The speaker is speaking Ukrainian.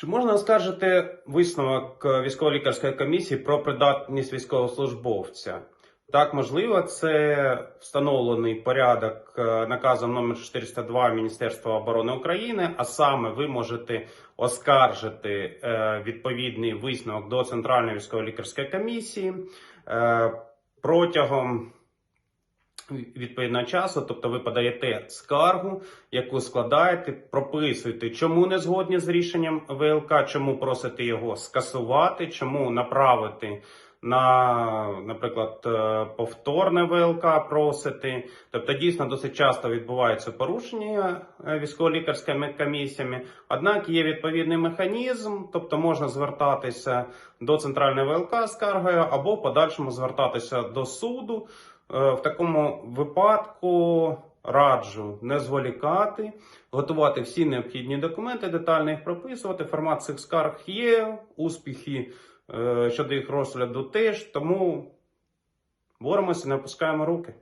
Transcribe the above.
Чи можна оскаржити висновок е, військово-лікарської комісії про придатність військовослужбовця? Так, можливо, це встановлений порядок е, наказом номер 402 Міністерства оборони України. А саме ви можете оскаржити е, відповідний висновок до Центральної військово-лікарської комісії протягом відповідного часу, тобто ви подаєте скаргу, яку складаєте, прописуєте, чому не згодні з рішенням ВЛК, чому просите його скасувати, чому направити на, наприклад, е, повторне ВЛК просити. Тобто, дійсно досить часто відбуваються порушення е, військово-лікарськими комісіями. Однак є відповідний механізм, тобто можна звертатися до центральної ВЛК скаргою або в подальшому звертатися до суду. Е, В такому випадку раджу не зволікати, готувати всі необхідні документи, детально їх прописувати. Формат цих скарг є, успіхи е, щодо їх розгляду теж. Тому боремося, не опускаємо руки.